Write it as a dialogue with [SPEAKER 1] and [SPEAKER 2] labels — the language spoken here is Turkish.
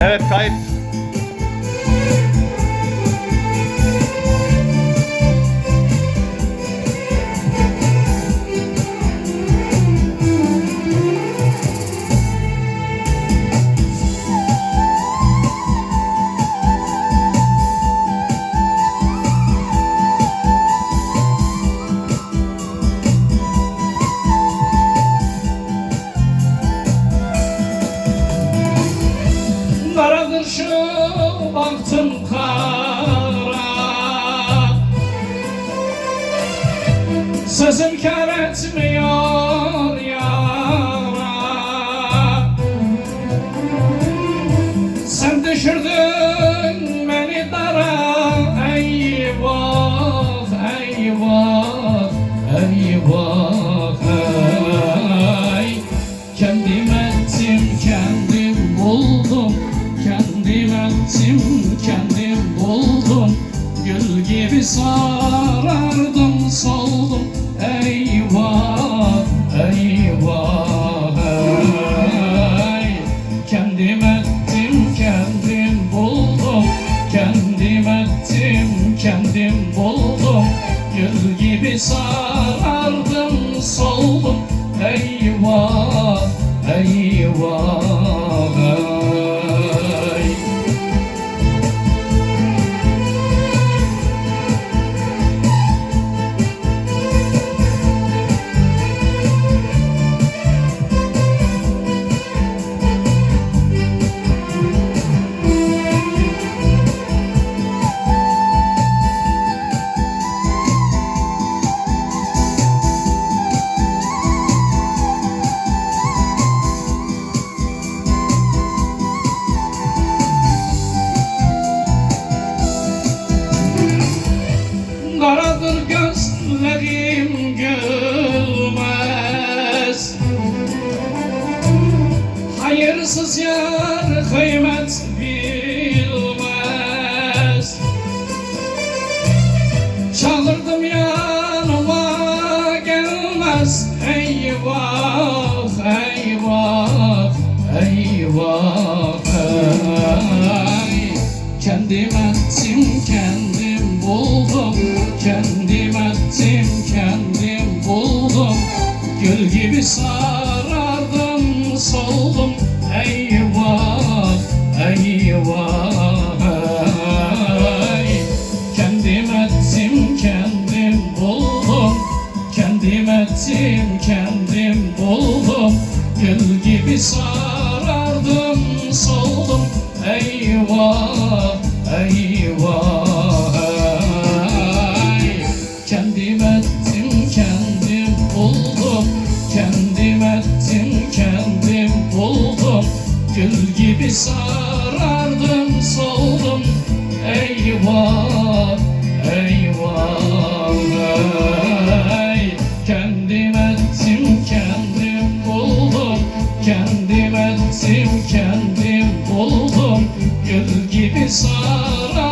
[SPEAKER 1] Evet kayıt.
[SPEAKER 2] Baktım kara. Sözüm kar etmiyor yara. Sen düşürdün buldum Gül gibi sarardım, soldum. Eyvah, eyvah ey Kendim ettim, kendim buldum. Kendim ettim, kendim buldum. Gül gibi sarardım, soldum. Eyvah, eyvah Karadır gözlerim gülmez. Hayırsız yar kıymet bilmez. Çağırdım yanıma gelmez. Eyvah, eyvah, eyvah ey. Kendim sarardım, soldum Eyvah, eyvah. Ey. Kendim ettim, kendim buldum. Kendim ettim, kendim buldum. Gül gibi sarardım, soldum. Eyvah, eyvah Kendim ettim kendim buldum. Gül gibi sarardım soldum. Eyvah eyvah ey. Kendim ettim kendim buldum. Kendim ettim kendim buldum. Gül gibi sarardım